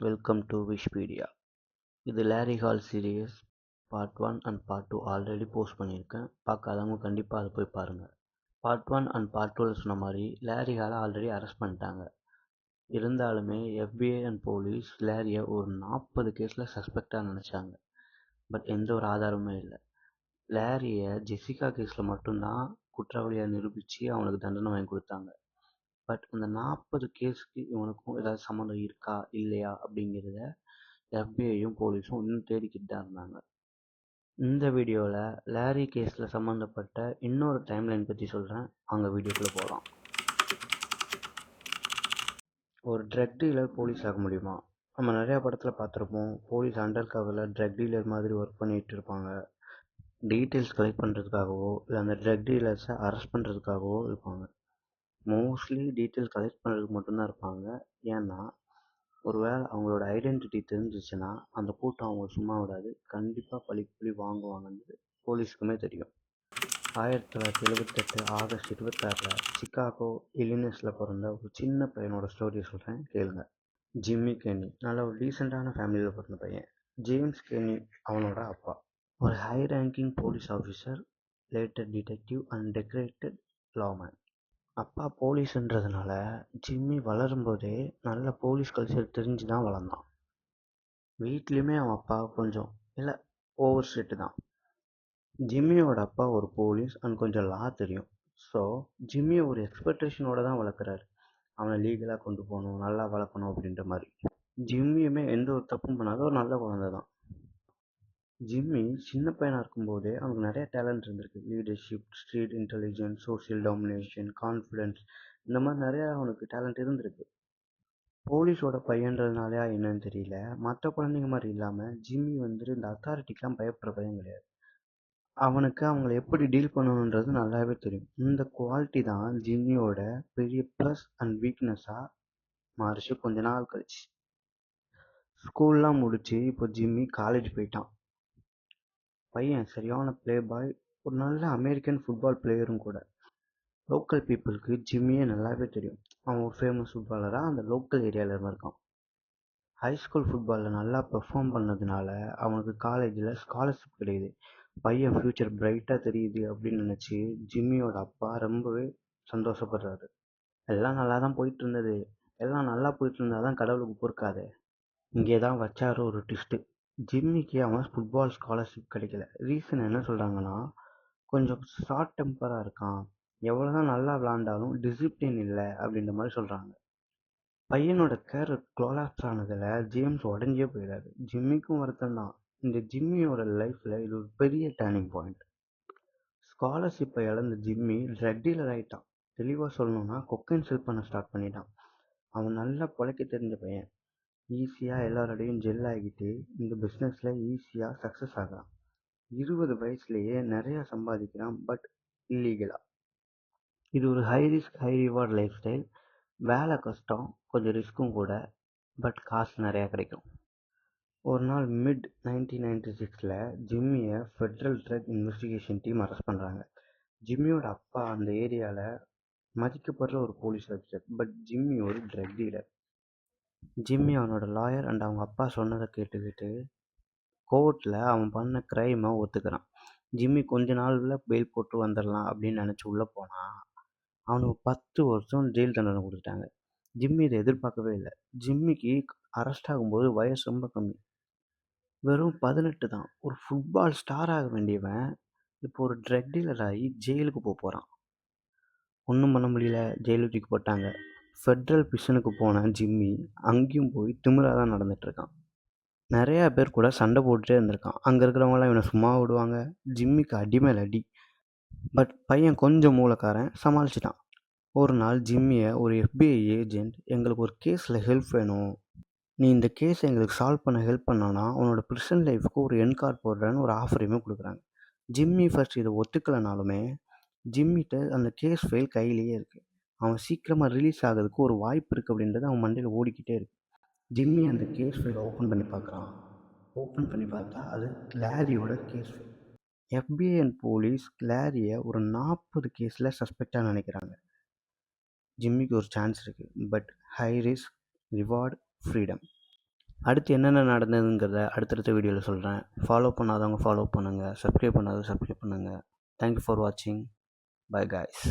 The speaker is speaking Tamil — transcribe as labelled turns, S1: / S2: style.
S1: வெல்கம் டு விஷ்-பீடியா இது Larry Hall series part one and part two already post பண்ணியிருக்கேன். பார்க்காதவங்க கண்டிப்பாக அதை போய் பாருங்கள் பார்ட் ஒன் அண்ட் பார்ட் டூவில் சொன்ன மாதிரி லேரி ஹாலை ஆல்ரெடி அரெஸ்ட் பண்ணிட்டாங்க. இருந்தாலுமே எஃபிஐ அண்ட் போலீஸ் லேரியை ஒரு நாற்பது கேஸில் சஸ்பெக்டாக நினச்சாங்க. பட் எந்த ஒரு ஆதாரமும் இல்லை. லேரியை ஜெசிகா கேஸில் மட்டும்தான் குற்றவாளியாக நிரூபித்து அவனுக்கு தண்டனை வாங்கி கொடுத்தாங்க. பட் அந்த நாற்பது கேஸுக்கு இவனுக்கும் ஏதாவது சம்மந்தம் இருக்கா? இல்லையா? அப்படிங்கிறத எஃபிஐயும் போலீஸும் இன்னும் தேடிக்கிட்டு தான் இருந்தாங்க. இந்த வீடியோவில் லாரி கேஸில் சம்மந்தப்பட்ட இன்னொரு டைம்லைன் பற்றி சொல்கிறேன் அங்கே வீடியோக்குள்ளே போகலாம் ஒரு ட்ரக் டீலர் போலீஸ் ஆக முடியுமா? நம்ம நிறையா படத்தில் பார்த்துருப்போம். போலீஸ் அண்டர் கவரில் ட்ரக் டீலர் மாதிரி ஒர்க் பண்ணிகிட்டு இருப்பாங்க. டீட்டெயில்ஸ் கலெக்ட் பண்ணுறதுக்காகவோ இல்லை அந்த ட்ரக் டீலர்ஸை அரெஸ்ட் பண்ணுறதுக்காகவோ இருப்பாங்க. மோஸ்ட்லி டீட்டெயில் கலெக்ட் பண்ணுறதுக்கு மட்டும்தான் இருப்பாங்க. ஏன்னா ஒரு வேளை அவங்களோட ஐடென்டிட்டி தெரிஞ்சிச்சுன்னா அந்த கூட்டம் அவங்க சும்மா விடாது. கண்டிப்பாக பழி பழி வாங்குவாங்கன்றது போலீஸுக்குமே தெரியும். ஆயிரத்தி தொள்ளாயிரத்தி எழுபத்தெட்டு ஆகஸ்ட் இருபத்தாறில் சிக்காகோ இலினஸில் பிறந்த ஒரு சின்ன பையனோட ஸ்டோரியை சொல்கிறேன் கேளுங்க. ஜிம்மி கேனி நல்ல ஒரு டீசெண்டான ஃபேமிலியில் பிறந்த பையன். ஜேம்ஸ் கேனி அவனோட அப்பா. ஒரு high ranking police officer later detective and decorated lawman அப்பா போலீஸுன்றதுனால ஜிம்மி வளரும்போதே நல்ல போலீஸ் கல்ச்சர் தெரிஞ்சு தான் வளர்ந்தான். வீட்லேயுமே அவன் அப்பா கொஞ்சம் இல்லை ஓவர் ஸ்ட்ரிட்டு தான். ஜிம்மியோட அப்பா ஒரு போலீஸ் அண்ட் கொஞ்சம் லா தெரியும். ஸோ ஜிம்மியை ஒரு எக்ஸ்பெக்டேஷனோட தான் வளர்க்குறாரு. அவனை லீகலாக கொண்டு போகணும் நல்லா வளர்க்கணும் அப்படின்ற மாதிரி. ஜிம்மியுமே எந்த ஒரு தப்பும் பண்ணாத ஒரு நல்ல குழந்தை தான் ஜிம்மி சின்ன பையனாக இருக்கும்போதே அவனுக்கு நிறைய டேலண்ட் இருந்திருக்கு. Leadership street intelligence social domination confidence இந்த மாதிரி நிறையா அவனுக்கு டேலண்ட் இருந்திருக்கு. போலீஸோட பையன்றதுனாலயா என்னன்னு தெரியல. மற்ற குழந்தைங்க மாதிரி இல்லாமல் ஜிம்மி வந்துட்டு இந்த அத்தாரிட்டிக்கெலாம் பயப்படுற பையன் கிடையாது. அவனுக்கு அவங்கள எப்படி டீல் பண்ணணுன்றது நல்லாவே தெரியும். இந்த குவாலிட்டி தான் ஜிம்மியோட பெரிய ப்ளஸ் அண்ட் வீக்னஸாக மாறிச்சு. கொஞ்ச நாள் கழிச்சு. ஸ்கூல்லாம் முடிச்சு இப்போ ஜிம்மி காலேஜ் போயிட்டான். பையன் சரியான ப்ளே பாய் ஒரு நல்ல அமெரிக்கன் ஃபுட்பால் பிளேயரும் கூட. லோக்கல் பீப்புளுக்கு ஜிம்மியே நல்லாவே தெரியும். அவன் ஒரு ஃபேமஸ் ஃபுட்பாலராக அந்த லோக்கல் ஏரியாவில் இருக்கான் ஹை ஸ்கூல் ஃபுட்பாலில் நல்லா பெர்ஃபார்ம் பண்ணதுனால அவனுக்கு காலேஜில் ஸ்காலர்ஷிப் கிடைக்குது. பையன் ஃப்யூச்சர் பிரைட்டாக தெரியுது அப்படின்னு நினச்சி ஜிம்மியோட அப்பா ரொம்பவே சந்தோஷப்படுறாரு. எல்லாம் நல்லா தான் போயிட்டு இருந்தது. எல்லாம் நல்லா போயிட்டு இருந்தால் தான் கடவுளுக்கு பொறுக்காது. இங்கே தான் வச்சாரு ஒரு ட்விஸ்ட்டு ஜிம்மிக்கு அவன் ஃபுட்பால் ஸ்காலர்ஷிப் கிடைக்கல. ரீசன் என்ன சொல்கிறாங்கன்னா கொஞ்சம் ஷார்ட் டெம்பராக இருக்கான். எவ்வளோ தான் நல்லா விளாண்டாலும் டிசிப்ளின் இல்லை அப்படின்ற மாதிரி சொல்கிறாங்க பையனோட கேர் க்ளோலாப்ஸ் ஆனதில் ஜேம்ஸ் உடஞ்சே போயிடாரு ஜிம்மிக்கும் வருத்தம் தான். இந்த ஜிம்மியோட லைஃப்பில் இது ஒரு பெரிய டேர்னிங் பாயிண்ட் ஸ்காலர்ஷிப்பை இழந்த ஜிம்மி ட்ரக் டீலர் ஆகிட்டான் தெளிவாக சொல்லணும்னா கொக்கைன் செல் பண்ண ஸ்டார்ட் பண்ணிட்டான். அவன் நல்லா பிழைக்க தெரிஞ்ச பையன். ஈஸியாக எல்லாரோடையும் ஜெல் ஆகிட்டு இந்த பிஸ்னஸில் ஈஸியாக சக்ஸஸ் ஆகலாம். இருபது வயசுலேயே நிறையா சம்பாதிக்கிறான் பட் இல்லீகலாக இது ஒரு high risk high reward lifestyle வேலை கஷ்டம் கொஞ்சம் ரிஸ்க்கும் கூட பட் காசு நிறையா கிடைக்கும். ஒரு நாள் மிட் நைன்டீன் நைன்டி சிக்ஸில் ஜிம்மியை federal drug investigation team arrest பண்ணுறாங்க ஜிம்மியோட அப்பா அந்த ஏரியாவில் மதிக்கப்படுற ஒரு போலீஸ் ஆஃபீஸர் பட் ஜிம்மி ஒரு ட்ரக் டீலர் ஜிம்மி அவனோட லாயர் அண்ட் அவங்க அப்பா சொன்னதை கேட்டுக்கிட்டு கோர்ட்டில் அவன் பண்ண க்ரைமை ஒத்துக்கிறான். ஜிம்மி கொஞ்ச நாளில் பெயில் போட்டு வந்துடலாம் அப்படின்னு நினச்சி உள்ளே போனான் அவனுக்கு பத்து வருஷம் ஜெயில் தண்டனை கொடுத்துட்டாங்க. ஜிம்மி இதை எதிர்பார்க்கவே இல்லை. ஜிம்மிக்கு அரெஸ்ட் ஆகும்போது வயசு ரொம்ப கம்மி. வெறும் பதினெட்டு தான். ஒரு ஃபுட்பால் ஸ்டார் ஆக வேண்டியவன் இப்போ ஒரு ட்ரக் டீலர் ஆகி ஜெயிலுக்கு போக போகிறான் ஒன்றும் பண்ண முடியல. ஜெயிலுக்கு போட்டாங்க. ஃபெட்ரல் பிஷனுக்கு போன ஜிம்மி அங்கேயும் போய் திமிராக தான் நடந்துகிட்ருக்கான் நிறையா பேர் கூட சண்டை போட்டுட்டே இருந்திருக்கான். அங்கே இருக்கிறவங்களாம் இவனை சும்மா விடுவாங்க. ஜிம்மிக்கு அடி மேல் அடி. பட் பையன் கொஞ்சம் மூலக்காரன் சமாளிச்சிட்டான். ஒரு நாள் ஜிம்மியை ஒரு எஃபிஐ ஏஜென்ட் எங்களுக்கு ஒரு கேஸில் ஹெல்ப் வேணும். நீ இந்த கேஸை எங்களுக்கு சால்வ் பண்ண ஹெல்ப் பண்ணானா உன்னோட ப்ரிசன் லைஃப்க்கு ஒரு என் கார்டு போடுறேன்னு ஒரு ஆஃபரையுமே கொடுக்குறாங்க. ஜிம்மி ஃபர்ஸ்ட் இதை ஒத்துக்கலைனாலுமே ஜிம்மிட்ட அந்த கேஸ் ஃபைல் கையிலேயே இருக்குது அவன் சீக்கிரமாக ரிலீஸ் ஆகிறதுக்கு ஒரு வாய்ப்பு இருக்குது அப்படின்றது அவன் மண்டையில் ஓடிக்கிட்டே இருக்கு. ஜிம்மி அந்த கேஸ் ஃபைலை ஓப்பன் பண்ணி பார்க்குறான். ஓப்பன் பண்ணி பார்த்தா அது கிளாரியோட case file FBI and police கிளாரியை ஒரு நாற்பது கேஸில் சஸ்பெக்டாக நினைக்கிறாங்க. ஜிம்மிக்கு ஒரு சான்ஸ் இருக்குது but high risk reward freedom அடுத்து என்னென்ன நடந்ததுங்கிறத அடுத்தடுத்த வீடியோவில் சொல்கிறேன் ஃபாலோ பண்ணாதவங்க ஃபாலோ பண்ணுங்கள் சப்ஸ்கிரைப் பண்ணாதவங்க சப்ஸ்கிரைப் பண்ணுங்கள் தேங்க்யூ ஃபார் வாட்சிங் பை காய்ஸ்